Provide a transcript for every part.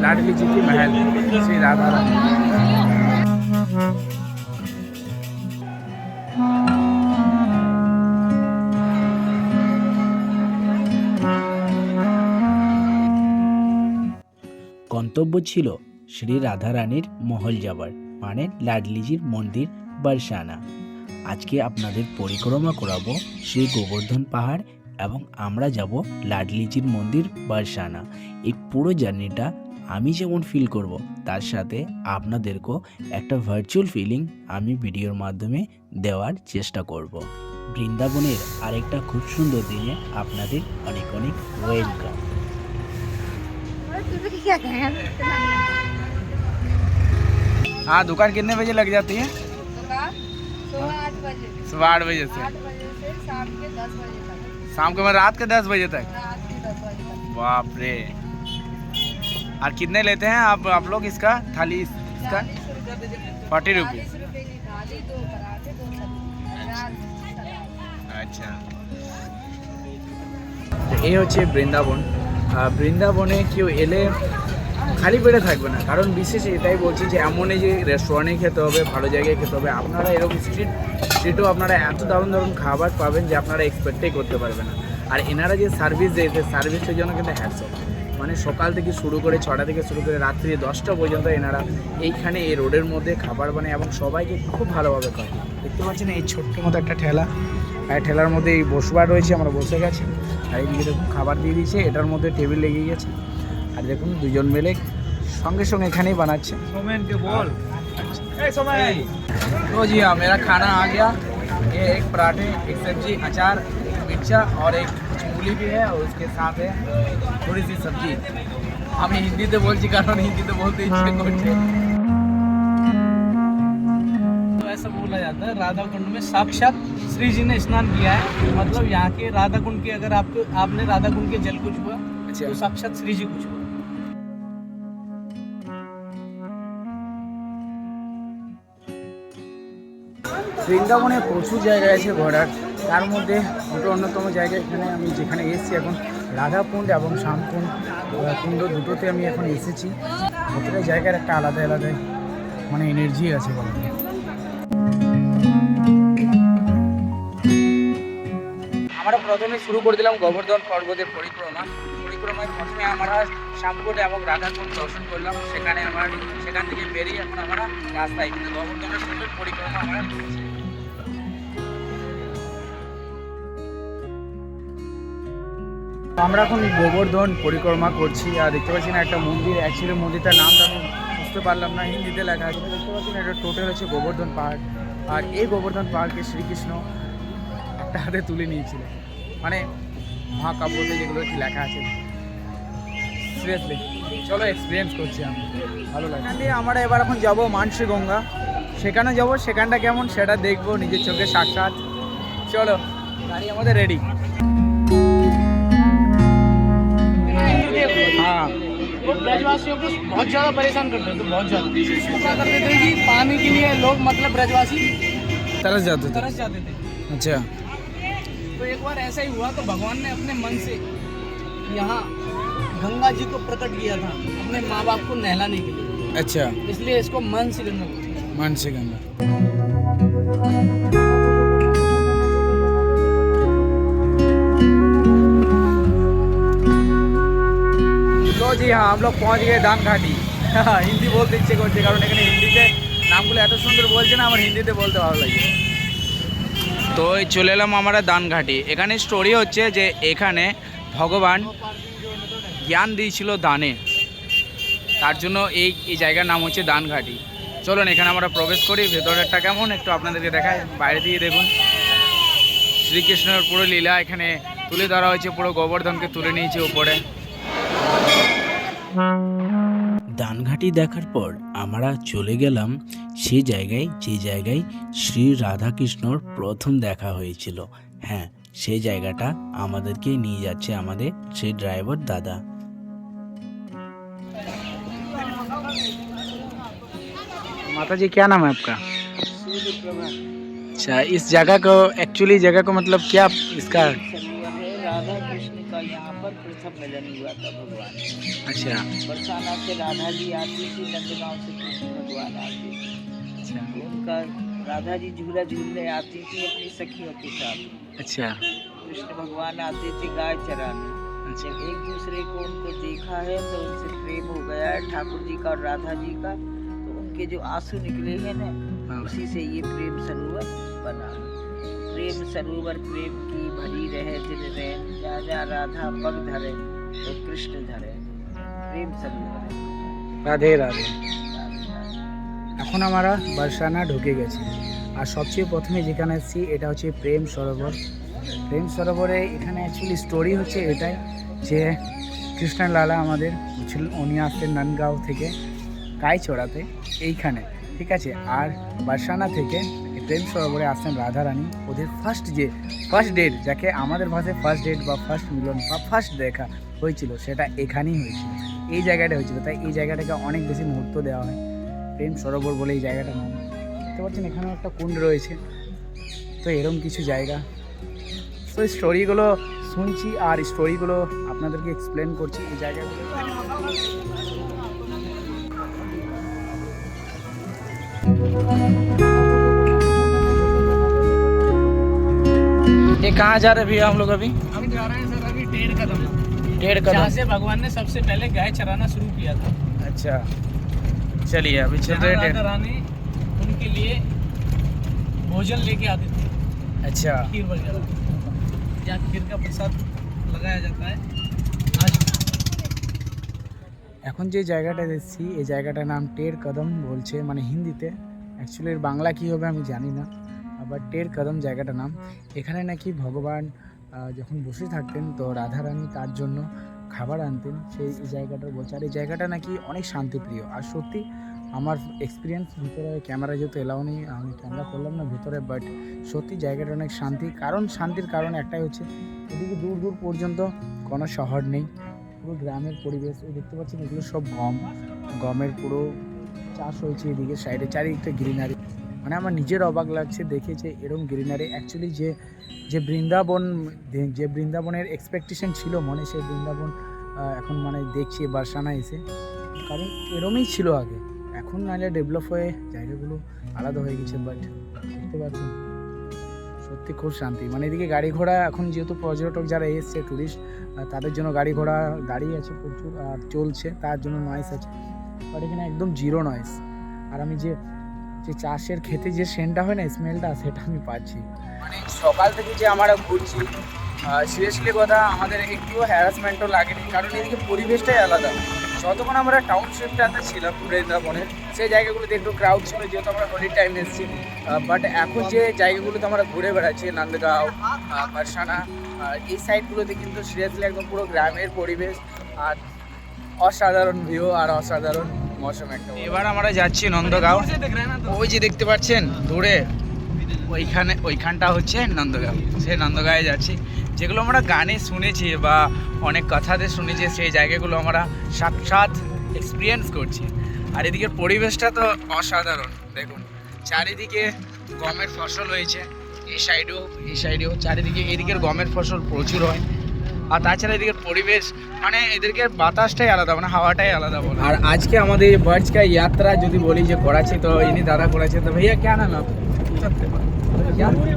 लाडली जी की महल श्री राधा रानी গন্তব্য ছিল শ্রী রাধারানীর মহল যাবার মানে লাডলিজির মন্দির বারসানা আজকে আপনাদের পরিক্রমা করাবো শ্রী গোবর্ধন পাহাড় এবং আমরা যাব লাডলিজির মন্দির বারসানা এই পুরো জার্নিটা আমি যেমন ফিল করব তার সাথে আপনাদেরকেও একটা ভার্চুয়াল ফিলিং আমি ভিডিওর মাধ্যমে দেওয়ার চেষ্টা করব বৃন্দাবনের আরেকটা খুব সুন্দর দিনে আপনাদের অনেক অনেক ওয়েলকাম हाँ दुकान कितने बजे लग जाती है दुकान सुबह आठ बजे सुबह आठ बजे से आठ बजे से शाम के दस बजे तक शाम को मैं रात के दस बजे तक रात के दस बजे तक बाप रे और कितने लेते हैं आप आप लोग इसका थाली इसका चालीस रुपये फोर्टी रुपीज चालीस रुपये की थाली दो पराठे दो सब्जी रात सलाद। আচ্ছা এই হচ্ছে বৃন্দাবন আর বৃন্দাবনে কেউ এলে খালি পেটে থাকবে না। কারণ বিশেষ এটাই বলছি যে এমনই যে রেস্টুরেন্টে খেতে হবে, ভালো জায়গায় খেতে হবে, আপনারা এরকম স্ট্রিট স্ট্রিটেও আপনারা এত দারুণ দারুণ খাবার পাবেন যে আপনারা এক্সপেক্টই করতে পারবেন না। আর এনারা যে সার্ভিস দেয় সার্ভিসের জন্য কিন্তু হ্যাটসঅপ মানে সকাল থেকে শুরু করে ছটা থেকে শুরু করে রাত্রি দশটা পর্যন্ত এনারা এইখানে এই রোডের মধ্যে খাবার বানায় এবং সবাইকে খুব ভালোভাবে করে দেখতে পাচ্ছেন এই ছোট্ট মতো একটা ঠেলা। আর ঠেলার মধ্যে এই বসবার রয়েছে, আমরা বসে গেছি। আর এইদিকে খাবার দিয়ে দিয়েছে, এটার মধ্যে টেবিল লেগে গেছে। আর দেখুন দুজন মিলে সঙ্গে সঙ্গে এখানেই বানাচ্ছে तो जी हाँ मेरा खाना आ गया ये एक पराठे एक सब्जी अचार मिर्चा और एक कुछ मूली भी है और उसके साथ है थोड़ी सी सब्जी আমি হিন্দিতে বলছি কারণ হিন্দিতে বলতে ইচ্ছে করছে तो ऐसा बोला जाता है राधा कुंड में साक्षात श्री जी ने स्नान किया है मतलब यहाँ के राधा कुंड के अगर आपको आपने राधा कुंड के जल को छुआ अच्छा तो साक्षात श्री जी को छुआ বৃন্দাবনে প্রচুর জায়গা আছে ঘোরার। তার মধ্যে দুটো অন্যতম জায়গা এখানে আমি যেখানে এসেছি এখন, রাধাকুণ্ড এবং শ্যামকুণ্ড। কুণ্ড দুটোতে আমি এখন এসেছি। প্রতিটা জায়গার একটা আলাদা আলাদা মানে এনার্জি আছে বলতে আমরা প্রথমে শুরু করে দিলাম গোবর্ধন পর্বতের পরিক্রমা। পরিক্রমায় প্রথমে আমরা শ্যামকুণ্ড এবং রাধাকুণ্ড দর্শন করলাম। সেখানে আমরা, সেখান থেকে বেরিয়ে এখন আমরা রাস্তায়, কিন্তু গোবর্ধনের পরিক্রমা আমরা আমরা এখন গোবর্ধন পরিক্রমা করছি, আর দেখতে পাচ্ছি না একটা মন্দির অ্যাকচুয়ালি মন্দিরটার নামটা আমি বুঝতে পারলাম না, হিন্দিতে লেখা আছে, দেখতে পাচ্ছি না এটা টোটাল হচ্ছে গোবর্ধন পাহাড়, আর এই গোবর্ধন পাহাড়কে শ্রীকৃষ্ণ একটা হাতে তুলে নিয়েছিল। মানে মহাকাব্যতে যেগুলো কি লেখা আছে। সিরিয়াসলি চলো এক্সপিরিয়েন্স করছি আমি, ভালো লাগে আমরা এবার এখন যাব মানসী গঙ্গা, সেখানে যাব, সেখানটা কেমন সেটা দেখব, নিজের চোখে সাক্ষাৎ। চলো, গাড়ি আমাদের রেডি वो ब्रजवासियों को बहुत ज़्यादा परेशान करते थे बहुत ज़्यादा। क्या करते थे कि पानी के लिए लोग मतलब ब्रजवासी तरस जाते थे। तरस जाते थे। अच्छा। तो एक बार ऐसा ही हुआ तो भगवान ने अपने मन से यहाँ गंगा जी को प्रकट किया था अपने माँ बाप को नहलाने के लिए। अच्छा। इसलिए इसको मन से गंगा मन से गंगा। জি হ্যাঁ আমরা পৌঁছ গিয়ে দান ঘাটি। হিন্দি বলতে ইচ্ছে করছে, কারণ এখানে হিন্দিতে নামগুলো এত সুন্দর বলছে না, আমার হিন্দিতে বলতে ভালো লাগে। তো এই চলে এলাম আমরা দানঘাটি এখানে স্টোরি হচ্ছে যে এখানে ভগবান জ্ঞান দিয়েছিল দানে। তার জন্য এই এই জায়গার নাম হচ্ছে দানঘাটি চলুন, এখানে আমরা প্রবেশ করি। ভেতরেরটা কেমন? একটু আপনাদেরকে দেখাই। বাইরে দিয়ে দেখুন। শ্রীকৃষ্ণের পুরো লীলা এখানে তুলে ধরা হয়েছে, পুরো গোবর্ধনকে তুলে নিয়েছে উপরে। দানঘাটি দেখার পর আমরা চলে গেলাম সে জায়গায় যে জায়গায় শ্রী রাধাকৃষ্ণর প্রথম দেখা হয়েছিল হ্যাঁ সেই জায়গাটা আমাদেরকে নিয়ে যাচ্ছে আমাদের সেই ড্রাইভার দাদা माता जी क्या नाम है आपका अच्छा इस जगह को एक्चुअली जगह को मतलब क्या इसका राधा राधा कृष्ण का यहाँ पर प्रथम मिलन हुआ था भगवान का। अच्छा। बरसाना से राधा जी आती थी नंदगांव से कृष्ण भगवान आते थे। अच्छा। उनका राधा जी झूला झूलने आती थी अपनी सखियों के साथ। अच्छा। कृष्ण भगवान आते थे गाय चराने। अच्छा। जब एक दूसरे को उनको देखा है तो उनसे प्रेम हो गया है ठाकुर जी का और राधा जी का। तो उनके जो आँसू निकले हैं ना हाँ। उसी से ये प्रेम सरोवर बना। प्रेम सरोवर प्रेम की भरी रहे दिन रैन जा जा राधा पग धरे तो कृष्ण धरे। রাধে রাধে। এখন আমরা বারসানা ঢুকে গেছি। আর সবচেয়ে প্রথমে যেখানে এসেছি এটা হচ্ছে প্রেম সরোবর। প্রেম সরোবরে এখানে অ্যাকচুয়ালি স্টোরি হচ্ছে এটাই যে কৃষ্ণ লালা আমাদের উনি আসতেন নানগাঁও থেকে গাই চড়াতে এইখানে। ঠিক আছে? আর বারসানা থেকে প্রেম সরোবরে আসতেন রাধারানী। ওদের ফার্স্ট যে ফার্স্ট ডেট যাকে আমাদের ভাষায় ফার্স্ট ডেট বা ফার্স্ট মিলন বা ফার্স্ট দেখা হয়েছিল, সেটা এখানেই হয়েছিল। এই জায়গাটা হয়েছিল তাই এই জায়গাটাকে অনেক বেশি মুহূর্ত দেওয়া হয় প্রেম সরোবর বলে এই জায়গাটার নাম দেখতে পাচ্ছেন এখানেও একটা কুণ্ড রয়েছে তো এরকম কিছু জায়গা তো এই স্টোরিগুলো শুনছি আর স্টোরিগুলো আপনাদেরকে এক্সপ্লেন করছি এই জায়গাগুলো ये कहाँ जा रहे भैया हम लोग अभी हम जा रहे हैं सर अभी डेढ़ कदम डेढ़ जहाँ कदम से भगवान ने सबसे पहले गाय चराना शुरू किया था अच्छा चलिए अभी चल जहाँ रहे राधा डेढ़ रानी उनके लिए भोजन लेके आती थी अच्छा खीर वगैरह जहाँ खीर का प्रसाद लगाया जाता है आज এখন যে জায়গাটা এসেছি এই জায়গাটার নাম টের কদম বলছে মানে হিন্দিতে অ্যাকচুয়ালি এর বাংলা কী হবে আমি জানি না আবার টের কদম জায়গাটার নাম এখানে নাকি ভগবান আহ, যখন বসে থাকতেন, তো রাধারানী তার জন্য খাবার আনতেন? সেই জায়গাটার বলছে, আর, এই জায়গাটা নাকি অনেক শান্তিপ্রিয়। আর সত্যি, আমার এক্সপিরিয়েন্স ভিতরে ক্যামেরা যেহেতু এলাও নেই, আমি ক্যামেরা করলাম না ভিতরে বাট সত্যি জায়গাটা অনেক শান্তি। কারণ, শান্তির কারণ একটাই হচ্ছে, এদিকে দূর দূর পর্যন্ত কোনো শহর নেই। পুরো গ্রামের পরিবেশ দেখতে পাচ্ছেন, এগুলো সব গম। গমের পুরো চাষ হয়েছে এদিকে সাইডে, চারিদিকটা গ্রিনারি মানে আমার নিজের অবাক লাগছে দেখে যে এরকম গ্রিনারি অ্যাকচুয়ালি যে যে বৃন্দাবন, যে বৃন্দাবনের এক্সপেকটেশন ছিল মনে, সেই বৃন্দাবন এখন মানে দেখছি, বারসানা এসে। কারণ এরমই ছিল আগে। এখন নাহলে ডেভেলপ হয়ে জায়গাগুলো আলাদা হয়ে গেছে বাট দেখতে পাচ্ছেন, সত্যি খুব শান্তি। মানে এদিকে গাড়ি ঘোড়া, এখন যেহেতু পর্যটক যারা এসছে টুরিস্ট তাদের জন্য গাড়ি ঘোড়া দাঁড়িয়ে আছে প্রচুর, আর চলছে, তার জন্য নয়েস আছে। বাট এখানে একদম জিরো নয়েস আর আমি যে যে চাষের খেতে যে সেন্টটা হয় না, স্মেলটা, সেটা আমি পাচ্ছি। মানে সকাল থেকে যে আমরা ঘুরছি সিরিয়াসলি কথা, আমাদের একটু হ্যারাসমেন্টও লাগেনি, কারণ এদিকে পরিবেশটাই আলাদা। যতক্ষণ আমরা টাউনশিপটাতে ছিলাম বৃন্দাবনের সেই জায়গাগুলোতে একটু ক্রাউড ছিল, যেহেতু আমরা হোলির টাইম এসেছি। বাট এখন যে জায়গাগুলোতে আমরা ঘুরে বেড়াচ্ছি, নন্দগাঁও বারসানা এই সাইডগুলোতে কিন্তু সিরিয়াসলি একদম পুরো গ্রামের পরিবেশ আর অসাধারণ ভিউ আর অসাধারণ এবার আমরা যাচ্ছি নন্দগাঁও। ওই যে দেখতে পাচ্ছেন দূরে ওইখানে ওইখানটা হচ্ছে নন্দগাঁও। সেই নন্দগাঁয়ে যাচ্ছি। যেগুলো আমরা গানে শুনেছি বা অনেক কথাতে শুনেছি সেই জায়গাগুলো আমরা সাক্ষাৎ এক্সপিরিয়েন্স করছি। আর এদিকের পরিবেশটা তো অসাধারণ। দেখুন চারিদিকে গমের ফসল হয়েছে। এই সাইডেও এই সাইডেও চারিদিকে এদিকের গমের ফসল প্রচুর হয়। আর তাছাড়া এদিকে পরিবেশ মানে এদেরকে বাতাসটাই আলাদা মানে হাওয়াটাই আলাদা বলে। আর আজকে আমাদের বার্জকা যাত্রা যদি বলি যে করাচি তো, ইনি দাদা করাছে, তো ভাইয়া কেন নাম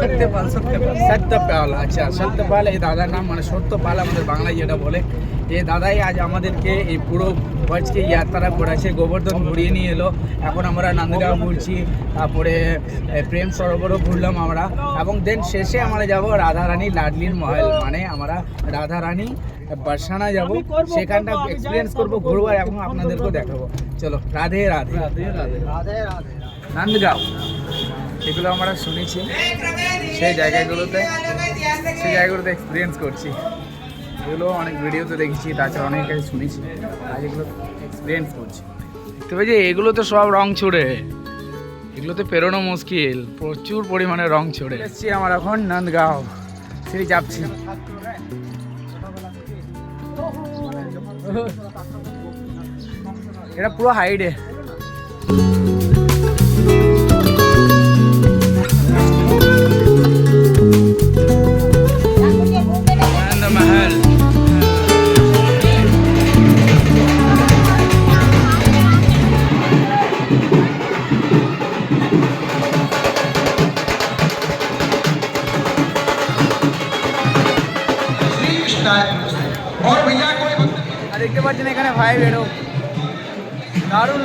সত্যপাল সত্যপাল। সত্যপাল আচ্ছা সত্যপাল এই দাদার নাম মানে সত্যপাল আমাদের বাংলায় যেটা বলে। এই দাদাই আজ আমাদেরকে এই পুরো ভয়েসকে যাত্রা করেছে গোবর্ধন ঘুরিয়ে নিয়ে এলো। এখন আমরা নান্দগাঁও ঘুরছি তারপরে প্রেম সরোবরও ঘুরলাম আমরা। এবং দেন শেষে আমরা যাব রাধারানী লাডলির মহল মানে আমরা রাধারানী বার্সানা যাব। সেখানটা এক্সপিরিয়েন্স করব ঘুরবো এবং আপনাদেরকেও দেখাবো। চলো রাধে রাধে রাধে। রাধে রাধে রাধে। নান্দগাঁও। এগুলো আমরা শুনেছি, সেই জায়গাগুলোতে সেই জায়গাগুলোতে এক্সপিরিয়েন্স করছি। এগুলো অনেক ভিডিওতে দেখেছি, তাছাড়া অনেক কাছে শুনেছি। আর এগুলো এক্সপিরিয়েন্স করছি। তবে যে এগুলো তো সব রং ছুড়ে। এগুলোতে পেরোনো মুশকিল, প্রচুর পরিমাণে রং ছড়ে। এসছি আমার এখন নন্দগাঁও, সেই যাচ্ছি। এটা পুরো হাইডে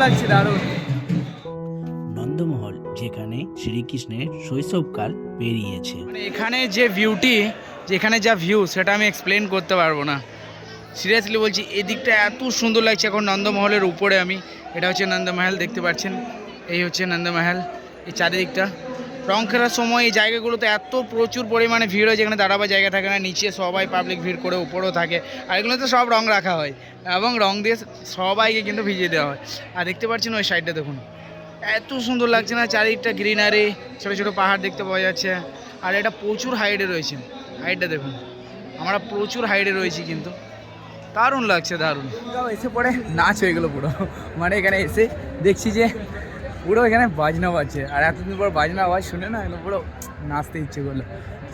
লাগছে দারুণ। নন্দমহল যেখানে শ্রীকৃষ্ণের শৈশবকাল পেরিয়েছে। মানে এখানে যে ভিউটি যেখানে যা ভিউ সেটা আমি এক্সপ্লেন করতে পারব না। সিরিয়াসলি বলছি এদিকটা এত সুন্দর লাগছে এখন নন্দমহলের উপরে আমি এটা হচ্ছে নন্দমহল দেখতে পাচ্ছেন? এই হচ্ছে নন্দমহল এই চারিদিকটা। রং খেলার সময় এই জায়গাগুলোতে এত প্রচুর পরিমাণে ভিড় হয়, যেখানে দাঁড়াবার জায়গা থাকে না, নিচে সবাই পাবলিক ভিড় করে, উপরেও থাকে। আর এগুলোতে সব রং রাখা হয়। এবং রং দিয়ে সবাইকে কিন্তু ভিজিয়ে দেওয়া হয়। আর দেখতে পাচ্ছেন ওই সাইডটা দেখুন। এত সুন্দর লাগছে না, চারিদিকটা গ্রিনারি ছোটো ছোটো পাহাড় দেখতে পাওয়া যাচ্ছে। আর এটা প্রচুর হাইটে রয়েছে। হাইটটা দেখুন। আমরা প্রচুর হাইটে রয়েছি কিন্তু। দারুণ লাগছে, দারুণ। এসে পরে নাচ হয়ে গেলো পুরো। মানে এখানে এসে দেখছি যে পুরো এখানে বাজনা বাজছে। আর এতদিন পর বাজনা আওয়াজ শুনে না একদম পুরো নাচতে ইচ্ছে করল।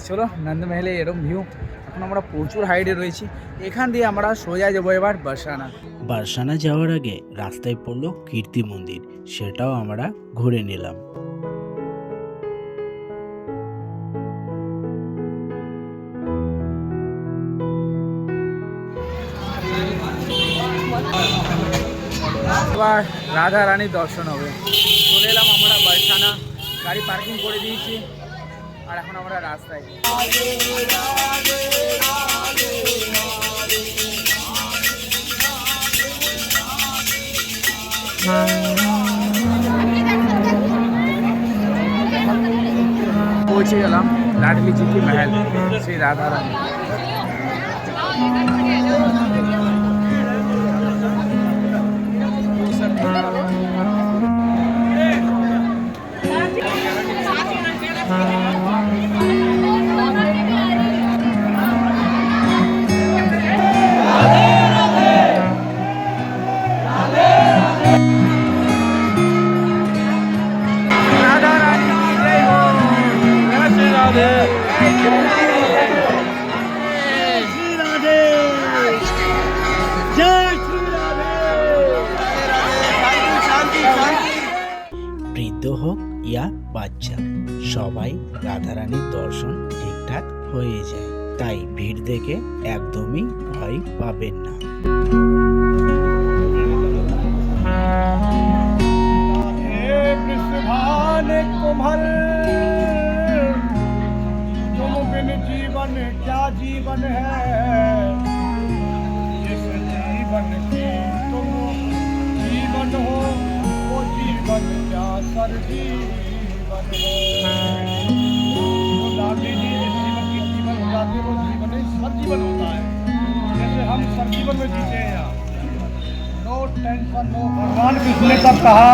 চলো, নন্দমহলে এরকম ভিউ এখন আমরা প্রচুর হাইডে রয়েছি। এখান দিয়ে আমরা সোজা যাব এবার বারসানা। বারসানা যাওয়ার আগে রাস্তায় পড়ল কীর্তি মন্দির। সেটাও আমরা ঘুরে নিলাম। এবার রাধা রানীর দর্শন হবে। চলে এলাম আমরা বারসানা গাড়ি পার্কিং করে দিয়েছি। আর এখন আমরা রাস্তায়। পৌঁছে গেলাম লাডলি জি কি মহল শ্রী রাধা রানী। বৃদ্ধ হোক ইয়া বাচ্চা, সবাই রাধারানীর দর্শন ঠিকঠাক হয়ে যায়। তাই ভিড় দেখে একদমই ভয় পাবেন না। जीवन में जीते हैं यहाँ नो टेंशन नो भगवान कृष्ण ने तब कहा,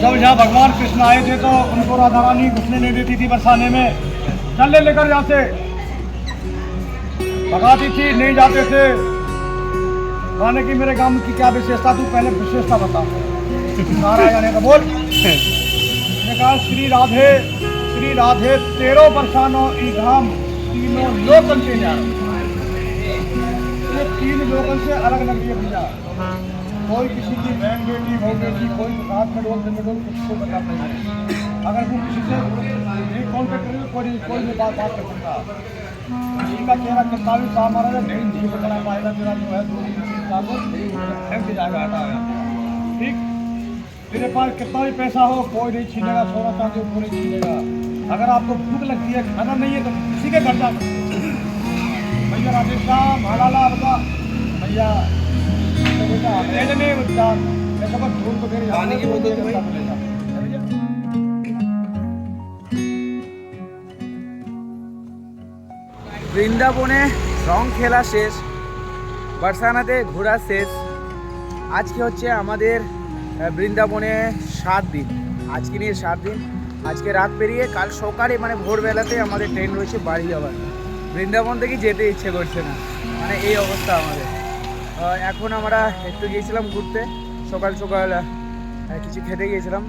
जब यहाँ भगवान कृष्ण आए थे तो उनको राधा रानी घुसने नहीं देती थी बरसाने में। चल लेकर से भगाती थी, नहीं जाते थे। खाने की मेरे गाँव की क्या विशेषता? तू पहले विशेषता बता। नारायण आने का बोल। कहा, श्री राधे श्री राधे तेरह बरसानो ई धाम, तीनों लोकन से जा ये तीन लोगन से अलग लग रही है भैया कोई किसी की बहन बेटी, बहू बेटी, कोई साथ में डोल में डोल किसी को बता नहीं अगर वो किसी से कॉन्टेक्ट करेंगे कोई कोई भी बात बात कर सकता। किसी का चेहरा कितना भी साफ़ मारा जाए नहीं नहीं बता पाएगा, तेरा जो है दो तीन को फेंक जाएगा हटाएगा ठीक? मेरे पास कितना भी पैसा हो, कोई नहीं छीनेगा सोना चांदी कोई नहीं छीनेगा। अगर आपको भूख लगती है, खाना नहीं है तो किसी के घर जा सकते हो। भैया राजेश राम हलाला बता भैया तो बेटा तेज नहीं बच्चा मैं सब ढूंढ को मेरे पानी की बोतल तो বৃন্দাবনে রং খেলা শেষ বারসানাতে ঘোরা শেষ আজকে হচ্ছে আমাদের আহ, বৃন্দাবনে সাত দিন আজকে নিয়ে সাত দিন আজকে রাত পেরিয়ে কাল সকালে মানে ভোরবেলাতে আমাদের ট্রেন রয়েছে বাড়ি যাওয়ার বৃন্দাবন থেকে যেতে ইচ্ছে করছে না। মানে এই অবস্থা আমাদের। এখন আমরা একটু গিয়েছিলাম ঘুরতে। সকাল সকাল কিছু খেতে গিয়েছিলাম।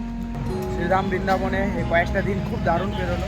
শ্রীরাম বৃন্দাবনে কয়েকটা দিন খুব দারুণ পেরোলো।